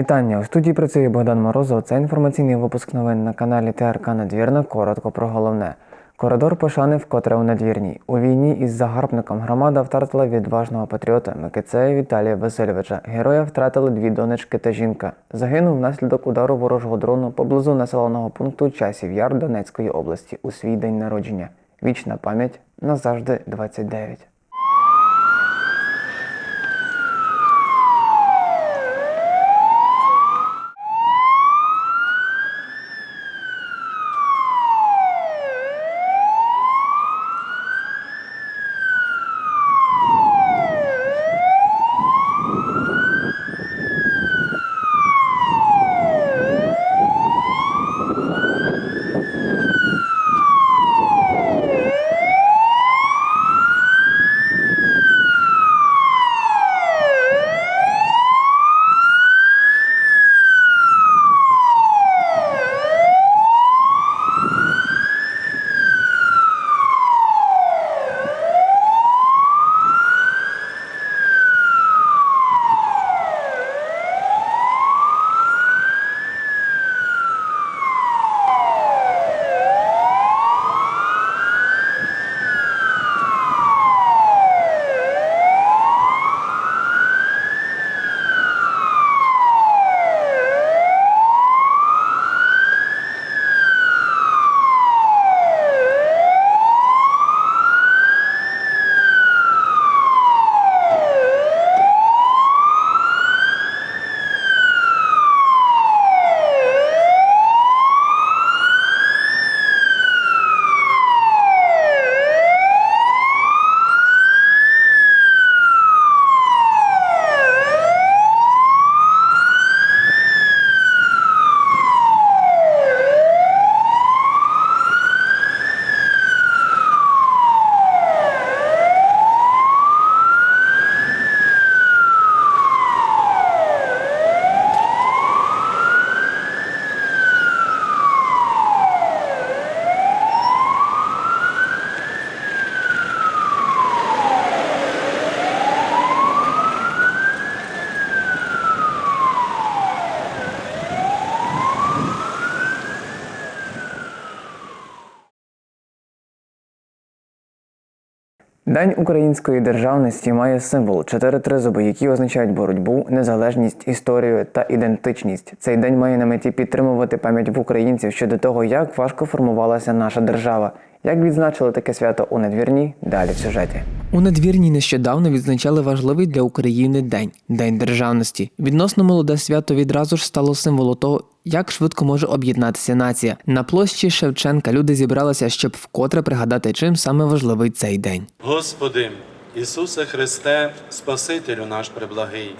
Вітання у студії працює Богдан Морозов. Це інформаційний випуск новин на каналі ТРК Надвірна. Коротко про головне. Коридор пошани вкотре у надвірній. У війні із загарбником громада втратила відважного патріота Микицея Віталія Васильовича. Героя втратили дві донечки та жінка. Загинув внаслідок удару ворожого дрону поблизу населеного пункту Часів Яр Донецької області у свій день народження. Вічна пам'ять назавжди 29. День української державності має символ чотири тризуби, які означають боротьбу, незалежність, історію та ідентичність. Цей день має на меті підтримувати пам'ять в українців щодо того, як важко формувалася наша держава. Як відзначили таке свято у надвірні? Далі в сюжеті. У надвірні нещодавно відзначали важливий для України день День державності. Відносно молоде свято відразу ж стало символом того, як швидко може об'єднатися нація. На площі Шевченка люди зібралися, щоб вкотре пригадати, чим саме важливий цей день. Господи, Ісусе Христе, Спасителю наш преблагий,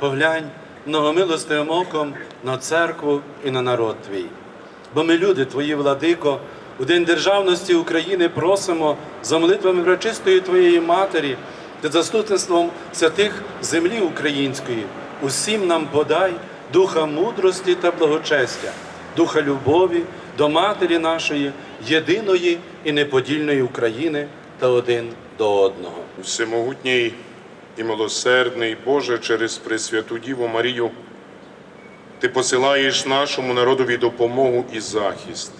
поглянь многомилостивим оком на церкву і на народ Твій. Бо ми, люди Твої, владико, у День державності України просимо за молитвами врачистої Твоєї Матері та заступництвом святих землі української. Усім нам подай духа мудрості та благочестя, духа любові до Матері нашої, єдиної і неподільної України та один до одного. Всемогутній і милосердний Боже, через Пресвяту Діву Марію, Ти посилаєш нашому народові допомогу і захист.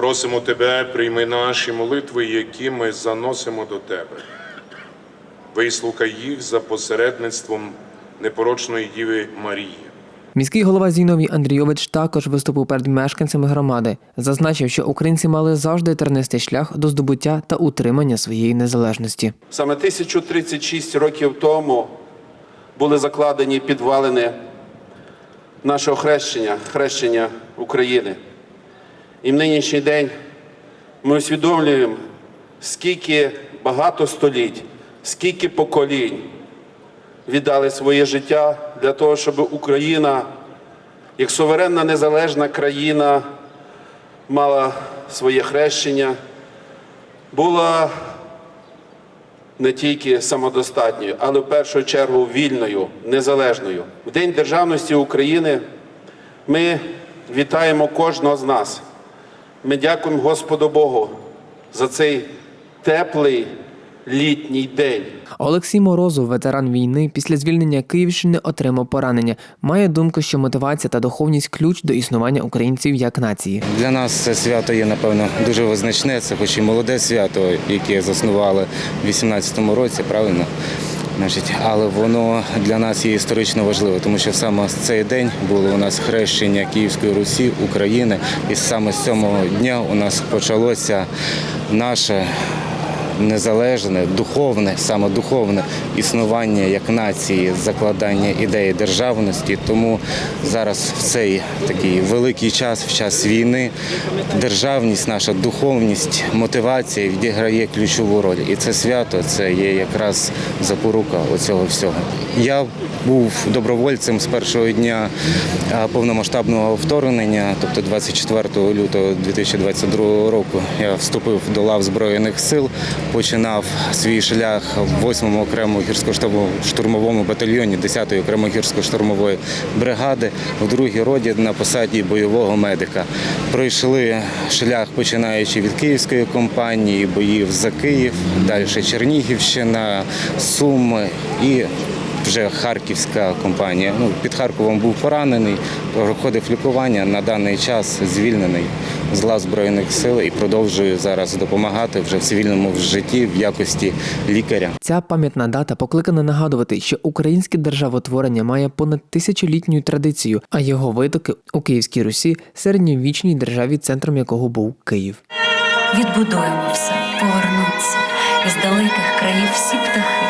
Просимо Тебе, прийми наші молитви, які ми заносимо до Тебе. Вислухай їх за посередництвом непорочної Діви Марії. Міський голова Зіновій Андрійович також виступив перед мешканцями громади, зазначив, що українці мали завжди тернистий шлях до здобуття та утримання своєї незалежності. Саме 1036 років тому були закладені підвалини нашого хрещення, хрещення України. І в нинішній день ми усвідомлюємо, скільки багато століть, скільки поколінь віддали своє життя для того, щоб Україна, як суверенна незалежна країна, мала своє хрещення, була не тільки самодостатньою, але в першу чергу вільною, незалежною. В День державності України ми вітаємо кожного з нас. Ми дякуємо Господу Богу за цей теплий літній день. Олексій Морозов, ветеран війни, після звільнення Київщини отримав поранення. Має думку, що мотивація та духовність ключ до існування українців як нації. Для нас це свято є, напевно, дуже визначне. Це хоч і молоде свято, яке заснували в 18-му році, правильно? Значить, але воно для нас є історично важливе, тому що саме з цей день було у нас хрещення Київської Русі, України, і саме з цього дня у нас почалося наше незалежне, духовне, саме духовне існування як нації, закладання ідеї державності. Тому зараз в цей такий великий час, в час війни, державність, наша духовність, мотивація відіграє ключову роль. І це свято це є якраз запорука оцього всього. Я був добровольцем з першого дня повномасштабного вторгнення, тобто 24 лютого 2022 року, я вступив до лав Збройних сил, починав свій шлях в 8-му окремому гірсько-штурмовому батальйоні 10-ї окремої гірсько-штурмової бригади в другій роді на посаді бойового медика. Пройшли шлях, починаючи від Київської компанії, боїв за Київ, далі Чернігівщина, Суми і вже Харківська компанія. Ну, під Харковом був поранений, проходив лікування. На даний час звільнений з лав Збройних сил і продовжую зараз допомагати вже в цивільному житті в якості лікаря. Ця пам'ятна дата покликана нагадувати, що українське державотворення має понад тисячолітню традицію, а його витоки у Київській Русі середньовічній державі, центром якого був Київ. Відбудуємо все, повернуться, із далеких країв всі птахи,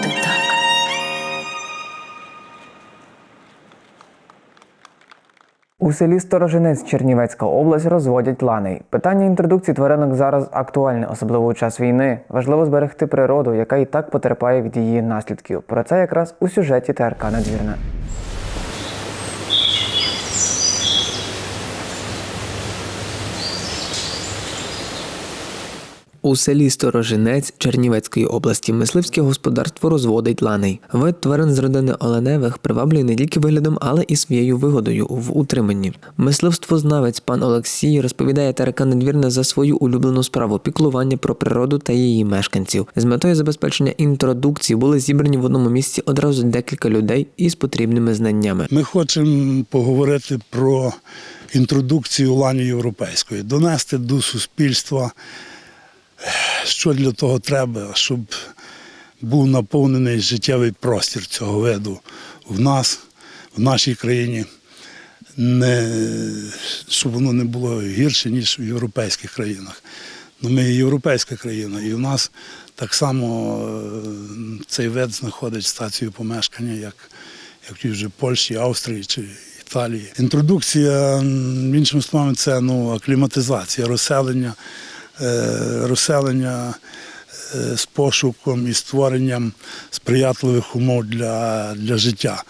У селі Сторожинець Чернівецька область розводять ланей. Питання інтродукції тваринок зараз актуальне, особливо у час війни. Важливо зберегти природу, яка і так потерпає від її наслідків. Про це якраз у сюжеті ТРК Надвірна. У селі Сторожинець Чернівецької області мисливське господарство розводить ланей. Вид тварин з родини оленевих приваблює не тільки виглядом, але і своєю вигодою в утриманні. Мисливствознавець пан Олексій розповідає ТРК Надвірна за свою улюблену справу піклування про природу та її мешканців. З метою забезпечення інтродукції були зібрані в одному місці одразу декілька людей із потрібними знаннями. Ми хочемо поговорити про інтродукцію лані європейської, донести до суспільства, що для того треба, щоб був наповнений життєвий простір цього виду в нас, в нашій країні, не, щоб воно не було гірше, ніж в європейських країнах. Ну, ми європейська країна, і в нас так само е, цей вид знаходить стацію помешкання, як, як ті вже Польщі, Австрії чи Італії. Інтродукція, іншими словами, це ну, акліматизація, розселення, розселення е, з пошуком і створенням сприятливих умов для, для життя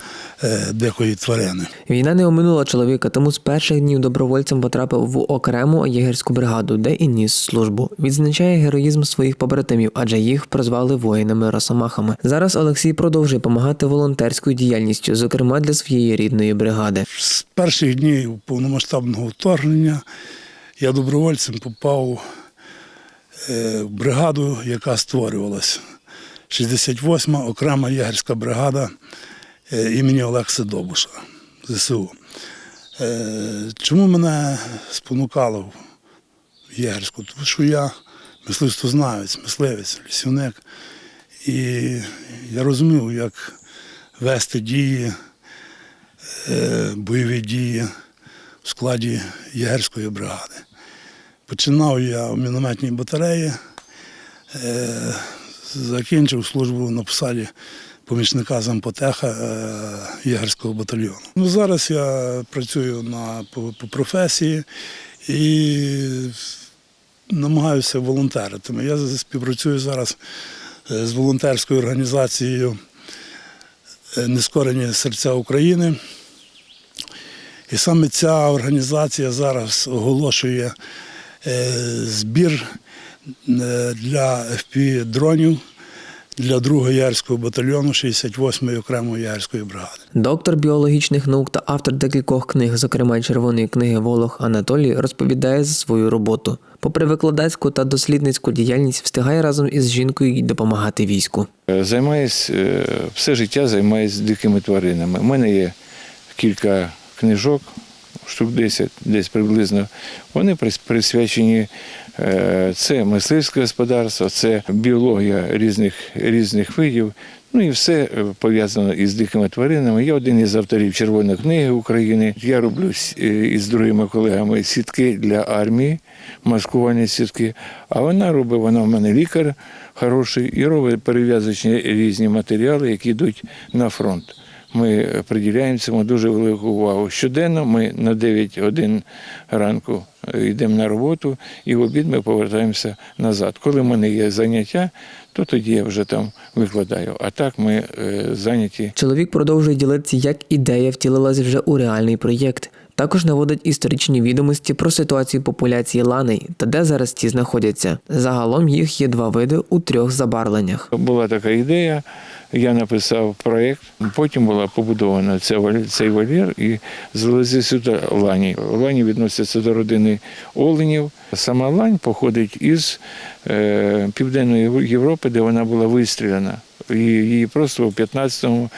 е, дикої тварини. Війна не оминула чоловіка, тому з перших днів добровольцем потрапив в окрему єгерську бригаду, де і ніс службу. Відзначає героїзм своїх побратимів, адже їх прозвали воїнами росомахами. Зараз Олексій продовжує допомагати волонтерською діяльністю, зокрема для своєї рідної бригади. З перших днів повномасштабного вторгнення я добровольцем попав е, бригаду, яка створювалася. 68-ма окрема єгерська бригада е, імені Олекса Добуша ЗСУ. Е, Чому мене спонукало в єгерську? Тому що я мисливствознавець, мисливець, лісівник. І я розумів, як вести дії е, бойові дії в складі єгерської бригади. Починав я в мінометній батареї, е, закінчив службу на посаді помічника зампотеха е, єгерського батальйону. Ну, зараз я працюю на, по, по професії і намагаюся волонтерити. Я співпрацюю зараз е, з волонтерською організацією Нескорені серця України. І саме ця організація зараз оголошує збір е, для FPV-дронів для 2-го ярського батальйону 68-ї окремої ярської бригади. Доктор біологічних наук та автор декількох книг, зокрема й червоної книги Волох Анатолій, розповідає за свою роботу. Попри викладацьку та дослідницьку діяльність, встигає разом із жінкою й допомагати війську. Займаюсь е, все життя займаюсь дикими тваринами. У мене є кілька книжок, штук 10, десь приблизно. Вони прис- присвячені е, це мисливське господарство, це біологія різних, різних видів. Ну і все е, пов'язано із дикими тваринами. Я один із авторів Червоної книги України. Я роблю е, із другими колегами сітки для армії, маскувальні сітки. А вона робить, вона в мене лікар хороший і робить перев'язочні різні матеріали, які йдуть на фронт. Ми приділяємо цьому дуже велику увагу. Щоденно ми на 9 годин ранку е, йдемо на роботу, і в обід ми повертаємося назад. Коли в мене є заняття, то тоді я вже там викладаю. А так ми е, зайняті Чоловік продовжує ділитися, як ідея втілилася вже у реальний проєкт. Також наводить історичні відомості про ситуацію популяції ланей та де зараз ті знаходяться. Загалом їх є два види у трьох забарвленнях. Була така ідея, я написав проєкт, потім була побудована ця цей вольєр і залезли сюди лані. Лані відносяться до родини оленів. Сама лань походить із е, Південної Європи, де вона була вистріляна. І її просто у 15-му,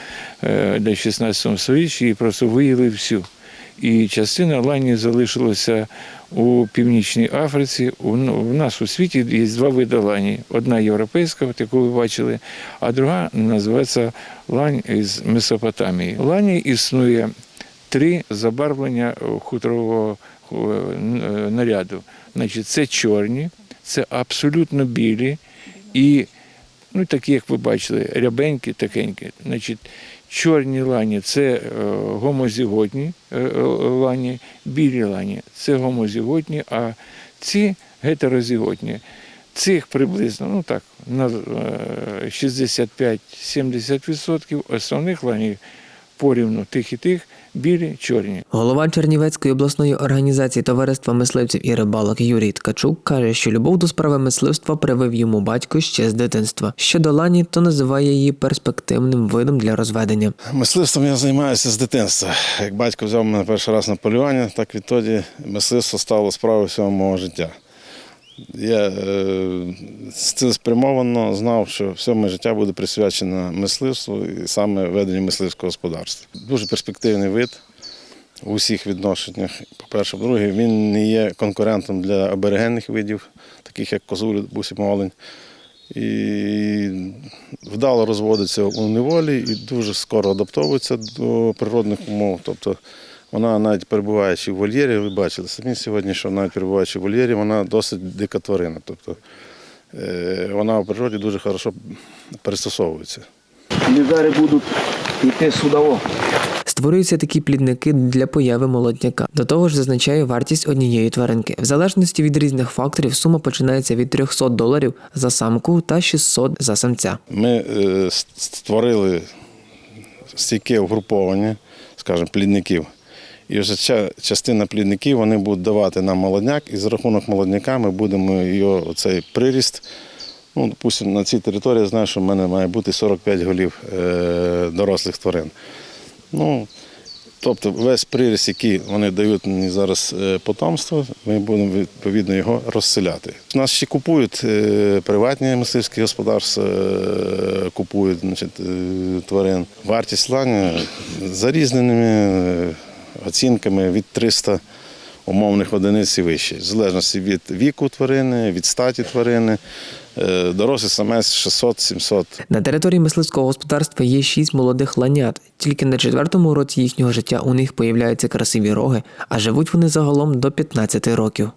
е, де 16 столітті її просто виїли всю. І частина лані залишилася у Північній Африці. У, нас у світі є два види лані. Одна європейська, от яку ви бачили, а друга називається лань із Месопотамії. Лані існує три забарвлення хуторового н- е, наряду. Значить, це чорні, це абсолютно білі і ну, такі, як ви бачили, рябенькі, такенькі. Значить, чорні лані це е, гомозіготні е, е, лані, білі лані це гомозіготні, а ці гетерозіготні. Цих приблизно, ну так, на е, 65-70% основних ланів порівну тих і тих, білі, чорні. Голова Чернівецької обласної організації товариства мисливців і рибалок Юрій Ткачук каже, що любов до справи мисливства привив йому батько ще з дитинства. Щодо лані, то називає її перспективним видом для розведення. Мисливством я займаюся з дитинства. Як батько взяв мене перший раз на полювання, так відтоді мисливство стало справою всього мого життя. Я е, цілеспрямовано знав, що все моє життя буде присвячено мисливству і саме веденню мисливського господарства. Дуже перспективний вид у всіх відношеннях. По-перше, по-друге, він не є конкурентом для аборигенних видів, таких як козуль, бусі, олень. І вдало розводиться у неволі і дуже скоро адаптовується до природних умов. Тобто вона навіть перебуваючи в вольєрі, ви бачили самі сьогодні, що навіть перебуваючи в вольєрі, вона досить дика тварина. Тобто е, вона в природі дуже хорошо пристосовується. Вони будуть йти судово. Створюються такі плідники для появи молодняка. До того ж, зазначає вартість однієї тваринки. В залежності від різних факторів сума починається від 300 доларів за самку та 600 за самця. Ми е, створили стійке угруповання, скажімо, плідників. І вже ця частина плідників вони будуть давати нам молодняк, і за рахунок молодняка ми будемо його цей приріст. Ну, допустимо, на цій території я знаю, що в мене має бути 45 голів е, дорослих тварин. Ну, тобто весь приріст, який вони дають мені зараз е, потомство, ми будемо відповідно його розселяти. Нас ще купують е, приватні мисливські господарства, купують значить, тварин. Вартість ланя за різними оцінками від 300 умовних одиниць і вище, в залежності від віку тварини, від статі тварини. дорослі самець 600-700 На території мисливського господарства є шість молодих ланят. Тільки на четвертому році їхнього життя у них появляються красиві роги, а живуть вони загалом до 15 років.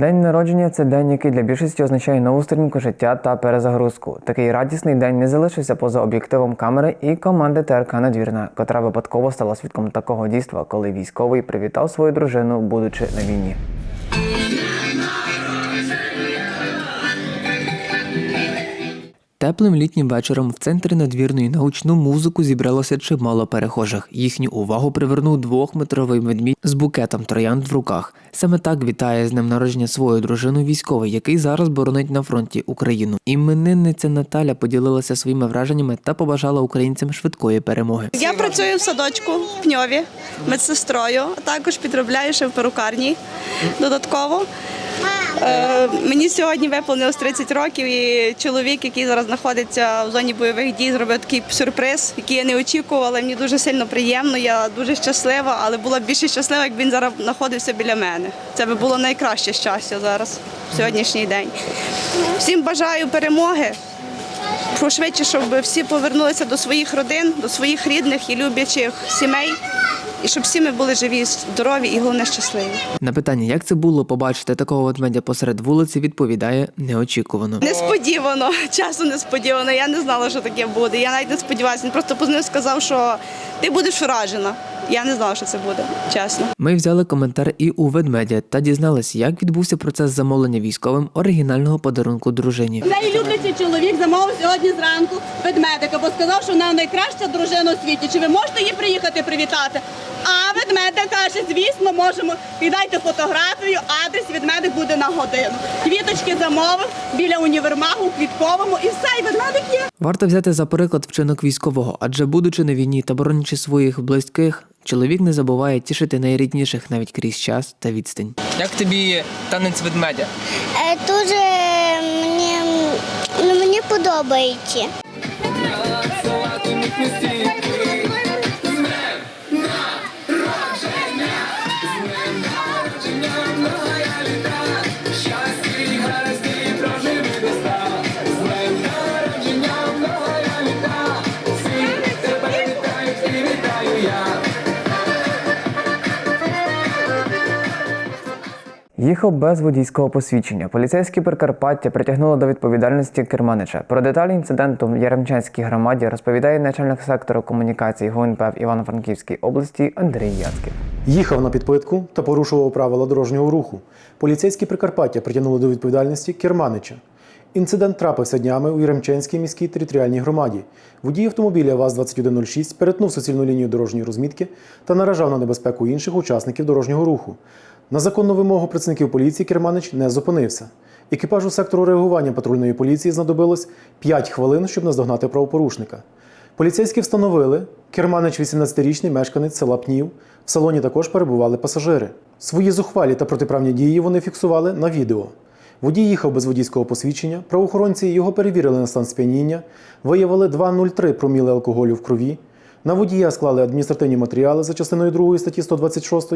День народження це день, який для більшості означає нову сторінку життя та перезагрузку. Такий радісний день не залишився поза об'єктивом камери і команди ТРК Надвірна, котра випадково стала свідком такого дійства, коли військовий привітав свою дружину, будучи на війні. Теплим літнім вечором в центрі надвірної на гучну музику зібралося чимало перехожих. Їхню увагу привернув двохметровий ведмідь з букетом троянд в руках. Саме так вітає з днем народження свою дружину військовий, який зараз боронить на фронті Україну. Іменинниця Наталя поділилася своїми враженнями та побажала українцям швидкої перемоги. Я працюю в садочку в Пньові медсестрою, а також підробляю ще в перукарні додатково. Е, мені сьогодні виповнилось 30 років, і чоловік, який зараз знаходиться в зоні бойових дій, зробив такий сюрприз, який я не очікувала. Мені дуже сильно приємно. Я дуже щаслива, але була б більше щаслива, якби він зараз знаходився біля мене. Це би було найкраще щастя зараз, в сьогоднішній день. Всім бажаю перемоги. Пошвидше, щоб всі повернулися до своїх родин, до своїх рідних і люблячих сімей, і щоб всі ми були живі, здорові і головне щасливі. На питання, як це було побачити такого ведмедя посеред вулиці, відповідає неочікувано. Несподівано, часу несподівано. Я не знала, що таке буде. Я навіть не сподівалася. Він просто позвонив, сказав, що ти будеш вражена. Я не знала, що це буде, чесно. Ми взяли коментар і у ведмедя та дізналися, як відбувся процес замовлення військовим оригінального подарунку дружині. Неї люблячий чоловік замовив сьогодні зранку ведмедика, бо сказав, що вона найкраща дружина у світі. Чи ви можете її приїхати привітати? А ведмедик каже, звісно, можемо. Віддайте фотографію, адрес ведмедик буде на годину. Квіточки замовив біля універмагу, квітковому, і все, і ведмедик є. Варто взяти за приклад вчинок військового, адже будучи на війні та боронячи своїх близьких, чоловік не забуває тішити найрідніших навіть крізь час та відстань. Як тобі танець ведмедя? Е, Дуже мені, ну, мені подобається. Їхав без водійського посвідчення. Поліцейські Прикарпаття притягнули до відповідальності керманича. Про деталі інциденту в Яремчанській громаді розповідає начальник сектору комунікації ГУНП в Івано-Франківській області Андрій Яцьків. Їхав на підпитку та порушував правила дорожнього руху. Поліцейські Прикарпаття притягнули до відповідальності керманича. Інцидент трапився днями у Яремчанській міській територіальній громаді. Водій автомобіля ВАЗ-2106 перетнув суцільну лінію дорожньої розмітки та наражав на небезпеку інших учасників дорожнього руху. На законну вимогу працівників поліції керманич не зупинився. Екіпажу сектору реагування патрульної поліції знадобилось 5 хвилин, щоб наздогнати правопорушника. Поліцейські встановили, керманич 18-річний мешканець села Пнів. В салоні також перебували пасажири. Свої зухвалі та протиправні дії вони фіксували на відео. Водій їхав без водійського посвідчення, правоохоронці його перевірили на стан сп'яніння, виявили 2,03 проміли алкоголю в крові. На водія склали адміністративні матеріали за частиною 2 статті 126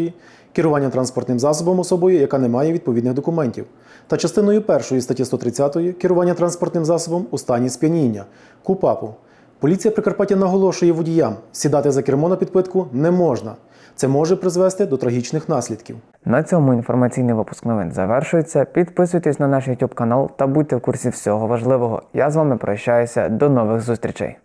керування транспортним засобом особою, яка не має відповідних документів, та частиною 1 статті 130 керування транспортним засобом у стані сп'яніння КУПАПу. Поліція Прикарпаття наголошує водіям, сідати за кермо на підпитку не можна. Це може призвести до трагічних наслідків. На цьому інформаційний випуск новин завершується. Підписуйтесь на наш YouTube канал та будьте в курсі всього важливого. Я з вами прощаюся. До нових зустрічей.